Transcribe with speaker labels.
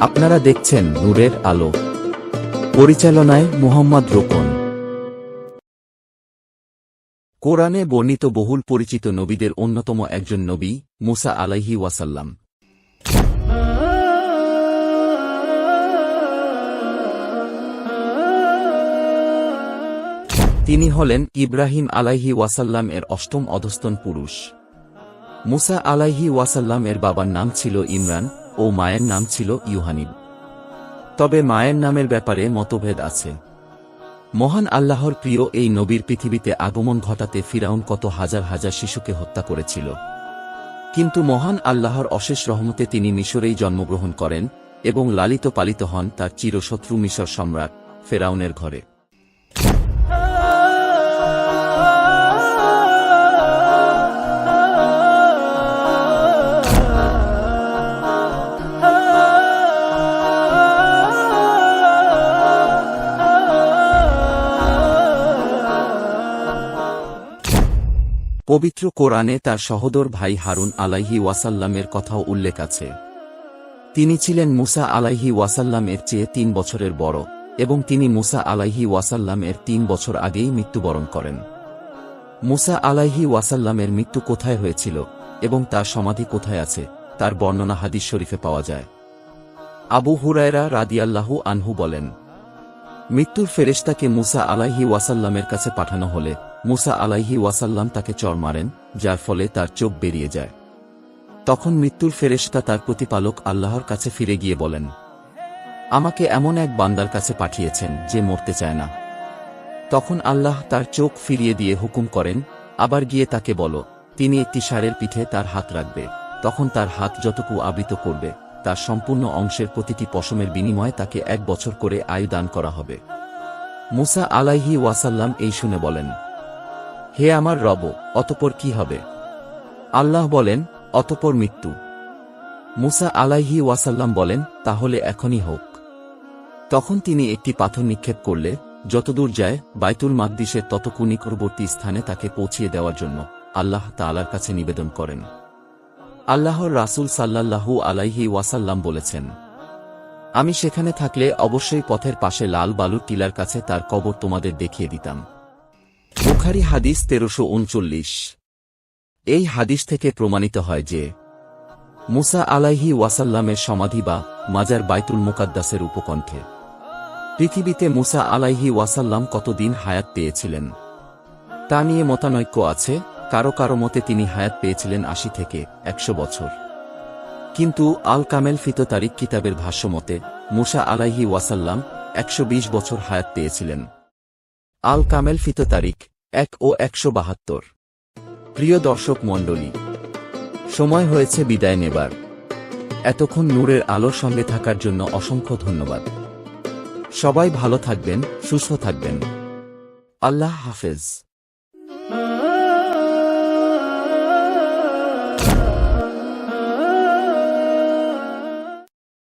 Speaker 1: আপনারা দেখছেন নূরের আলো। পরিচালনায় মোহাম্মদ রোকন। কোরআনে বর্ণিত বহুল পরিচিত নবীদের অন্যতম একজন নবী মুসা আলাইহি ওয়াসাল্লাম। তিনি হলেন ইব্রাহিম আলাইহি ওয়াসাল্লাম এর অষ্টম অধস্তন পুরুষ। মুসা আলাইহি ওয়াসাল্লাম এর বাবার নাম ছিল ইমরান। ও মায়ের নাম ছিল ইউহানিব তবে মায়ের নামের ব্যাপারে মতভেদ আছে। মহান আল্লাহর প্রিয় এই নবীর পৃথিবীতে আগমন ঘটাতে ফিরাউন কত হাজার হাজার শিশুকে হত্যা করেছিল। কিন্তু মহান আল্লাহর অশেষ রহমতে তিনি মিশরেই জন্মগ্রহণ করেন এবং লালিত পালিত হন তার চিরশত্রু মিশর সম্রাট ফেরাউনের ঘরে। পবিত্র কোরআনে তার সহোদর ভাই হারুন আলাইহি ওয়াসাল্লামের কথাও উল্লেখ আছে। তিনি ছিলেন মুসা আলাইহি ওয়াসাল্লামের চেয়ে তিন বছরের বড় এবং তিনি মুসা আলাইহি ওয়াসাল্লামের তিন বছর আগেই মৃত্যুবরণ করেন। মুসা আলাইহি ওয়াসাল্লামের মৃত্যু কোথায় হয়েছিল এবং তার সমাধি কোথায় আছে, তার বর্ণনা হাদিস শরীফে পাওয়া যায়। আবু হুরায়রা রাদিয়াল্লাহু আনহু বলেন, মৃত্যুর ফেরেশতাকে মুসা আলাইহি ওয়াসাল্লামের কাছে পাঠানো হলে মুসা আলাইহি ওয়াসাল্লাম তাকে চর মারেন, যার ফলে তার চোখ বেরিয়ে যায়। তখন মৃত্যুর ফেরেশতা তার প্রতিপালক আল্লাহর কাছে ফিরে গিয়ে বলেন, আমাকে এমন এক বান্দার কাছে পাঠিয়েছেন যে মরতে চায় না। তখন আল্লাহ তার চোখ ফিরিয়ে দিয়ে হুকুম করেন, আবার গিয়ে তাকে বলো, তিনি একটি ষাঁড়ের পিঠে তার হাত রাখবে। তখন তার হাত যতটুকু আবৃত করবে, তার সম্পূর্ণ অংশের প্রতিটি পশমের বিনিময়ে তাকে এক বছর করে আয়ু দান করা হবে। মুসা আলাইহি ওয়াসাল্লাম এই শুনে বলেন হে আমার রব, অতপর কি হবে? আল্লাহ বলেন, অতপর মৃত্যু। মুসা আলাইহি ওয়াসাল্লাম বলেন, তাহলে এখনই হোক। তখন তিনি একটি পাথর নিক্ষেপ করলে, যতদূর যায়, বাইতুল মাকদিসের ততকু নিকটবর্তী স্থানে তাকে পৌঁছিয়ে দেওয়ার জন্য আল্লাহ তালার কাছে নিবেদন করেন। আল্লাহর রাসূল সাল্লাল্লাহু আলাইহি ওয়াসাল্লাম বলেছেন, আমি সেখানে থাকলে অবশ্যই পথের পাশে লাল বালুর টিলার কাছে তার কবর তোমাদের দেখিয়ে দিতাম। বুখারি হাদিস তেরোশো এই হাদিস থেকে প্রমাণিত হয় যে, মুসা আলাইহি ওয়াসাল্লামের সমাধি বা মাজার বাইতুল মুকাদ্দাসের উপকণ্ঠে। পৃথিবীতে মুসা আলাইহি ওয়াসাল্লাম কতদিন হায়াত পেয়েছিলেন? তা নিয়ে মতানৈক্য আছে, কারও কারও মতে তিনি হায়াত পেয়েছিলেন আশি থেকে একশো বছর। কিন্তু আল কামেল ফিত তারিক কিতাবের ভাষ্যমতে মুসা আলাইহি ওয়াসাল্লাম একশো বিশ বছর হায়াত পেয়েছিলেন। আল কামেল ফিত তারিখ এক ও একশো বাহাত্তর। প্রিয় দর্শক মণ্ডলী, সময় হয়েছে বিদায় নেবার। এতক্ষণ নূরের আলোর সঙ্গে থাকার জন্য অসংখ্য ধন্যবাদ। সবাই ভালো থাকবেন, সুস্থ থাকবেন। আল্লাহ হাফেজ।